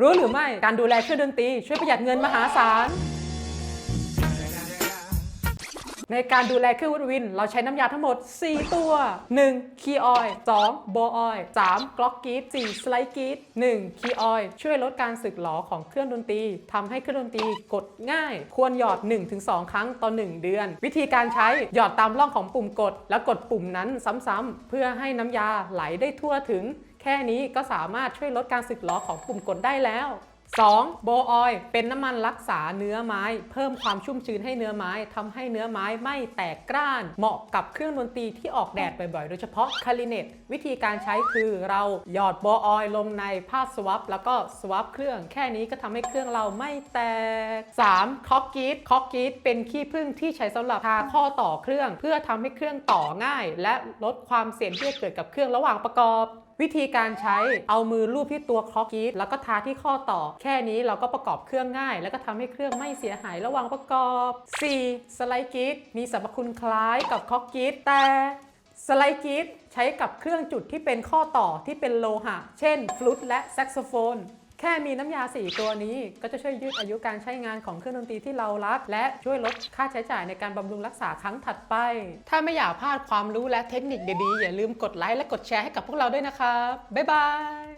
รู้หรือไม่การดูแลเครื่องดนตรีช่วยประหยัดเงินมหาศาล ในการดูแลเครื่องวูดวิน เราใช้น้ำยาทั้งหมด 4 ตัว 1. คีออยล์ 2. โบออยล์ 3. กล็อกกีด 4. สไลด์กีด 1. คีออยล์ช่วยลดการสึกหรอของเครื่องดนตรีทำให้เครื่องดนตรีกดง่าย ควรหยอด 1-2 ครั้งต่อ 1 เดือน วิธีการใช้หยอดตามร่องของปุ่มกด แล้วกดปุ่มนั้นซ้ำๆเพื่อให้น้ำยาไหลได้ทั่วถึง แค่นี้ก็สามารถช่วยลดการสึกหรอของปุ่มกดได้แล้ว 2. โบออยล์เป็นน้ำมันรักษาเนื้อไม้ เพิ่มความชุ่มชื้นให้เนื้อไม้ทำให้เนื้อไม้ไม่แตกกร้าน เหมาะกับเครื่องดนตรีที่ออกแดดบ่อยๆ โดยเฉพาะคาริเนตวิธีการใช้คือเราหยอดโบออยล์ลงในผ้าสว a ปแล้วก็สว a ปเครื่อง แค่นี้ก็ทำให้เครื่องเราไม่แตก 3. คอกกีดคอกกีดเป็นขี้ผึ้งที่ใช้สำหรับทาข้อต่อเครื่อง เพื่อทำให้เครื่องต่อง่าย และลดความเสี่ยงที่จะเกิดกับเครื่องระหว่างประกอบ วิธีการใช้เอามือลูบที่ตัวคล็อกกีดแล้วก็ทาที่ข้อต่อ แค่นี้เราก็ประกอบเครื่องง่าย แล้วก็ทำให้เครื่องไม่เสียหายระหว่างประกอบ 4. สไลด์กีดมีสรรพคุณคล้ายกับคล็อกกีดแต่สไลด์กีดใช้กับเครื่องจุดที่เป็นข้อต่อที่เป็นโลหะ เช่นฟลุตและแซกโซโฟน แค่มีน้ำยา 4 ตัวนี้ ก็จะช่วยยืดอายุการใช้งานของเครื่องดนตรีที่เรารัก และช่วยลดค่าใช้จ่ายในการบำรุงรักษาครั้งถัดไป ถ้าไม่อยากพลาดความรู้และเทคนิคดีๆ อย่าลืมกดไลค์และกดแชร์ให้กับพวกเราด้วยนะครับ บ๊ายบาย